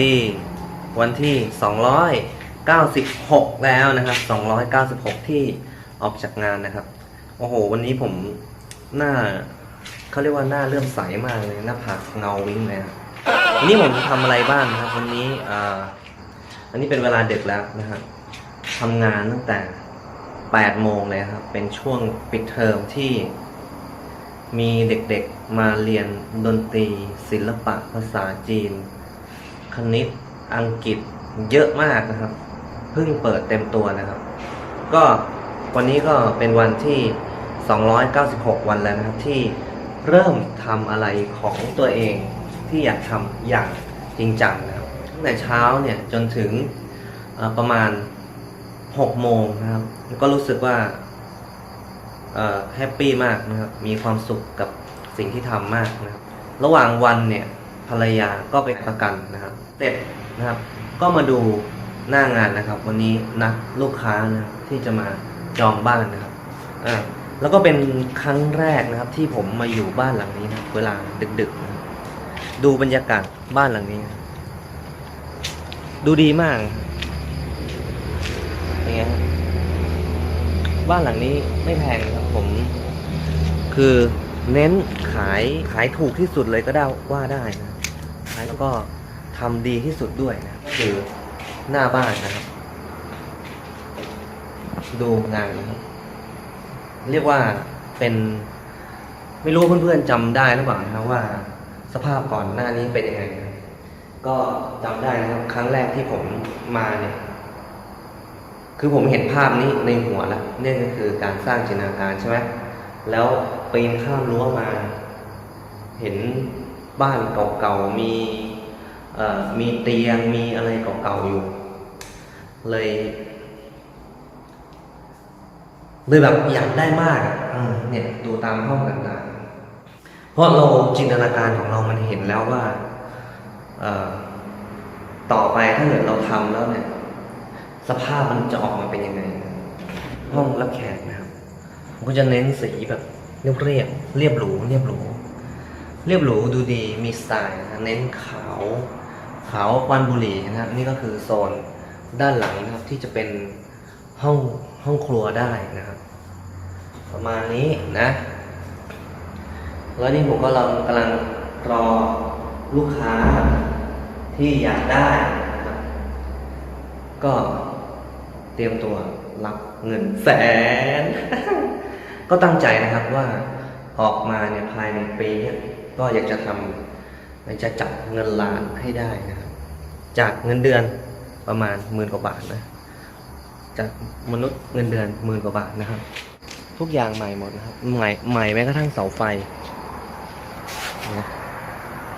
ดีวันที่ 296 แล้วนะครับ 296 ที่ออกจากงานนะครับ โอ้โห วันนี้ผมหน้าเขาเรียกว่าหน้าเลื่มใสมากเลยหน้าผากเงาวิ่งเลยนะวันนี้ผมทำอะไรบ้างครับ วันนี้อ่าอันนี้เป็นเวลาดึกแล้วนะครับทำงานตั้งแต่ 8 โมงเลยครับ เป็นช่วงปิดเทอมที่มีเด็กๆมาเรียนดนตรีศิลปะภาษาจีน คณิต อังกฤษเยอะมากนะครับ เพิ่งเปิดเต็มตัวนะครับ ก็วันนี้ก็เป็นวันที่ 296 วันแล้วนะครับ ที่เริ่มทำอะไรของตัวเองที่อยากทำอย่างจริงจังนะครับตั้งแต่เช้าเนี่ยจนถึงประมาณ 6 โมงนะครับก็รู้สึกว่าแฮปปี้มากนะครับ มีความสุขกับสิ่งที่ทำมากนะครับ ระหว่างวันเนี่ย ภรรยาก็ไปประกันนะครับเสร็จนะครับ ก็มาดูหน้างานนะครับ วันนี้นัดลูกค้านะครับที่จะมาจองบ้านนะครับอ่าแล้วก็เป็นครั้งแรกนะครับ ที่ผมมาอยู่บ้านหลังนี้นะเวลาดึกๆนะดูบรรยากาศบ้านหลังนี้นะดูดีมากเป็นไงครับบ้านหลังนี้ไม่แพงนะครับผม คือเน้นขายขายถูกที่สุดเลยก็ได้ว่าได้นะ แล้วก็ทำดีที่สุดด้วยนะคือหน้าบ้านนะครับ ดูงานนะครับ เรียกว่าเป็นไม่รู้เพื่อนๆจำได้หรือเปล่านะครับว่า สภาพก่อนหน้านี้เป็นยังไงนะก็จำได้นะครับ ครั้งแรกที่ผมมาเนี่ย คือผมเห็นภาพนี้ในหัวแล้วนี่ก็คือการสร้างจินตนาการใช่ไหมแล้วปีนข้ามรั้วมา เห็น บ้านเก่าๆมีเอ่อมีเตียงมีอะไรเก่าๆอยู่ เลย เลยแบบอยากได้มากอเนี่ยดูตามห้องต่างๆ เพราะเราจินตนาการของเรามันเห็นแล้วว่าเอ่อต่อไปถ้าเกิดเราทำแล้วเนี่ย สภาพมันจะออกมาเป็นยังไง ห้องรับแขกนะครับผมก็จะเน้นสีแบบเรียบเรียบเรียบหรูเรียบหรู เรียบหรูดูดีมีสไตล์นะเน้นขาวขาวควันบุหรี่นะครับนี่ก็คือโซนด้านหลังนะครับที่จะเป็นห้องห้องครัวได้นะครับ ประมาณนี้นะ แล้วนี่ผมก็กำลังกำลังรอลูกค้าที่อยากได้นะครับ ก็เตรียมตัวรับเงินแสน ก็ตั้งใจนะครับว่า ออกมาเนี่ยภายในปีเนี้ก็อยากจะทำอยากจะจับเงินล้านให้ได้นะครับ จากเงินเดือนประมาณหมื่นกว่าบาทนะ จากมนุษย์เงินเดือนหมื่นกว่าบาทนะครับ ทุกอย่างใหม่หมดนะครับ ใหม่ใหม่แม้กระทั่งเสาไฟนะ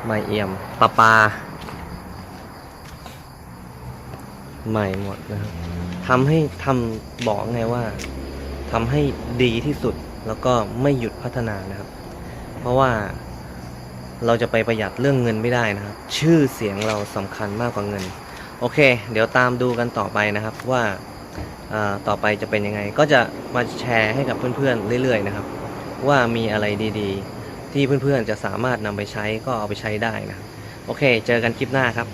ใหม่เอี่ยมปลาปลาใหม่หมดนะครับทำให้ทำบอกไงว่าทำให้ดีที่สุด แล้วก็ไม่หยุดพัฒนานะครับ เพราะว่าเราจะไปประหยัดเรื่องเงินไม่ได้นะครับ ชื่อเสียงเราสำคัญมากกว่าเงิน โอเค เดี๋ยวตามดูกันต่อไปนะครับว่าต่อไปจะเป็นยังไง ก็จะมาแชร์ให้กับเพื่อนๆเรื่อยๆนะครับ ว่ามีอะไรดีๆ ที่เพื่อนๆจะสามารถนำไปใช้ก็เอาไปใช้ได้นะ โอเค เจอกันคลิปหน้าครับ